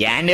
ఏండి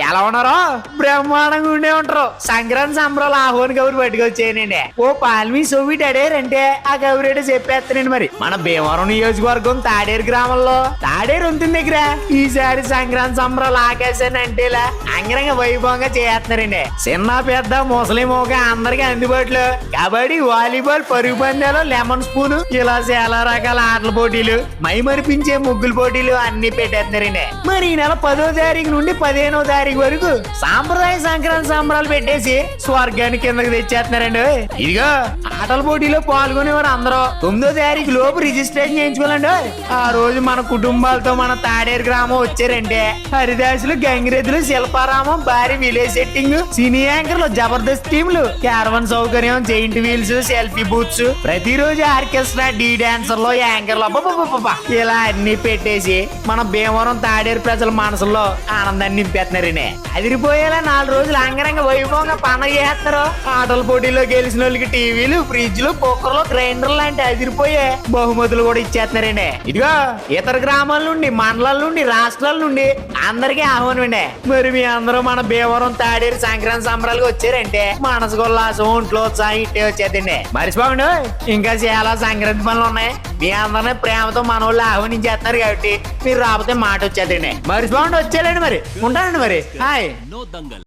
ఎలా ఉన్నారో? బ్రహ్మాండంగా ఉండే ఉంటారు. సంక్రాంతి సంబరాలు ఆహ్వాన్ కబురు పట్టుకొచ్చేయనండి ఓ పాల్మి సోవిట్ అడేరంటే ఆ కబురేటో చెప్పేస్తానండి మరి. మన భీమవరం నియోజకవర్గం తాడేరు గ్రామంలో. తాడేరు ఉంటుంది దగ్గర. ఈసారి సంక్రాంతి సంబరాలు ఆకాశాన్ని అంటేలా అంగరంగ వైభవంగా చేస్తున్నారండి. చిన్న పెద్ద ముసలి మోగ అందరికి అందుబాటులో. కబడ్డీ వాలీబాల్ పరుగు పందాలు లెమన్ స్పూన్ ఇలా చాలా రకాల ఆటల పోటీలు మై మరిపించే ముగ్గులు పోటీలు అన్ని పెట్టేస్తున్నారండి. మరి ఈ నెల పదో తారీఖు నుండి పదిహేనో తారీఖు వరకు సాంప్రదాయ సంక్రాంతి సంబరాలు పెట్టేసి స్వర్గానికి కిందకి తెచ్చేస్తున్నారండి. ఇదిగో ఆటల పోటీలో పాల్గొనేవారు అందరూ. తొమ్మిదో తారీఖు లోపు రిజిస్ట్రేషన్ చేయించుకోవాలండి. ఆ రోజు మన కుటుంబాలతో మన తాడేరు గ్రామం వచ్చారంటే హరిదాసులు గంగిరెద్దులు శిల్పారామం భారీ విలేజ్ సెట్టింగ్ సినీ యాంకర్లు జబర్దస్త్ టీంలు క్యారవన్ సౌకర్యం జైంట్ వీల్స్ సెల్ఫీ బూత్స్. ప్రతిరోజు ఆర్కెస్ట్రా డీ డాన్సర్లు యాంకర్లు అబ్బబ్బబ్బబ్బ. ఇలా అన్ని పెట్టేసి మన భీమవరం తాడేరు ప్రజల మనసులో ఆనందాన్ని నింపేస్తున్నారనే అదిరిపోయేలా నాలుగు రోజులు అంగరంగ వైభవంగా పండగ చేస్తారు. ఆటల పోటీలో గెలిచిన వాళ్ళకి టీవీలు ఫ్రిడ్జ్లు కుక్కర్లు గ్రైండర్లు లాంటి అదిరిపోయే బహుమతులు కూడా ఇచ్చేస్తున్నారండి ఇదిగో ఇతర గ్రామాల నుండి మండలాల నుండి రాష్ట్రాల నుండి అందరికీ ఆహ్వానం అండి మరి మీ అందరూ మన భీమవరం తాడేరు సంక్రాంతి సంబరాలకు వచ్చారంటే మనసు ఉల్లాసం ఒంట్లో ఉత్సాహం ఇట్టే వచ్చేదండి మర్చిపోకండి ఇంకా చాలా సంక్రాంతి పనులు ఉన్నాయి? మీ అందరినీ ప్రేమతో మన వాళ్ళు ఆహ్వానించేస్తున్నారు కాబట్టి మీరు రాకపోతే మాట వచ్చేదండి మర్చిపోకండి వచ్చేయండి మరి. ఉంటానండి మరి. హాయ్.